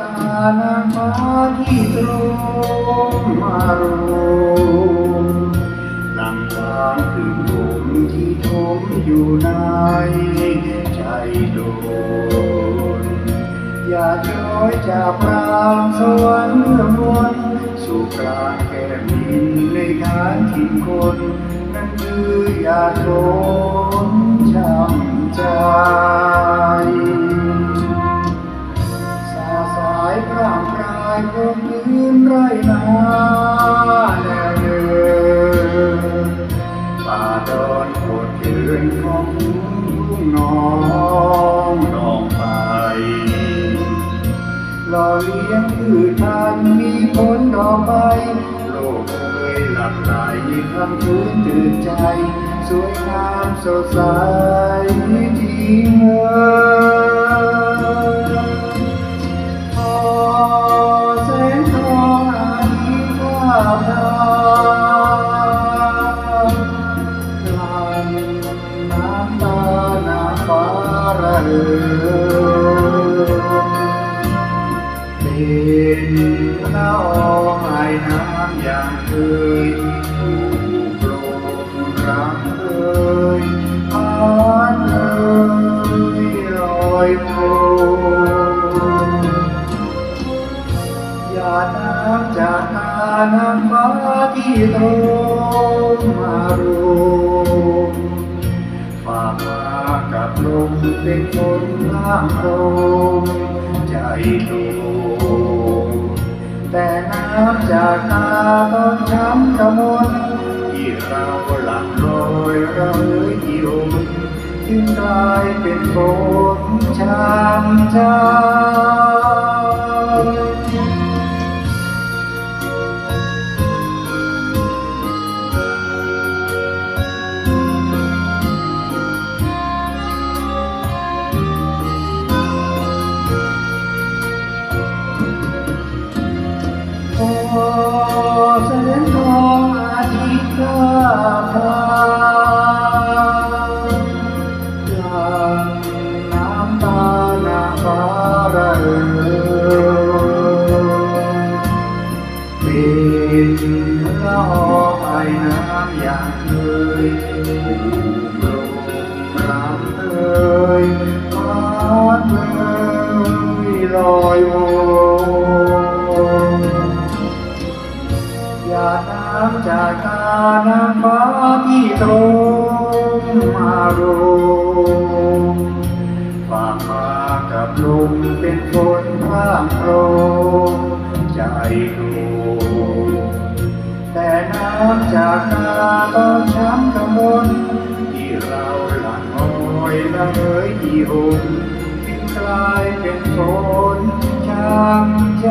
ตานางฟ้าที่ตรงมารวมนำทางคืนผมที่ทมอยู่ในใจโดน อย่าช้อยจากพรางสวรรค์กำวนสู่กลางแก้มดินในฐานถิ่นคน นั่นคืออย่าทนช้ำใจ องรองไปหล่อเลี้ยงพืชพันธุ์มีผลดอกใบโลกเคยหลับไหลคำคืนตื่นใจ สวยงามสดใสที่เมือง ระเหิมเป็นละอองไอน้ำอย่างเเป็นคนล่างโรงใจโลแต่น้ำจากตาต้องช้ำกระมวลที่เราหลังลอยระเหยที่ลมจึงกลายเป็นฝนช้ำใจ ไอน้ำอย่างเคยถูกลมรักเคยพัดเลยลอยวนหยาดน้ำจากตาน้ำฟ้าที่ตรงมารมฝากมากับลมเป็นฝนพร่างโปรมใจรวม แต่น้ำจากตาต้องช้ำกระมนที่เราหลั่งโอยละเอยที่หนจึงกลายเป็นฝนช้ำใจ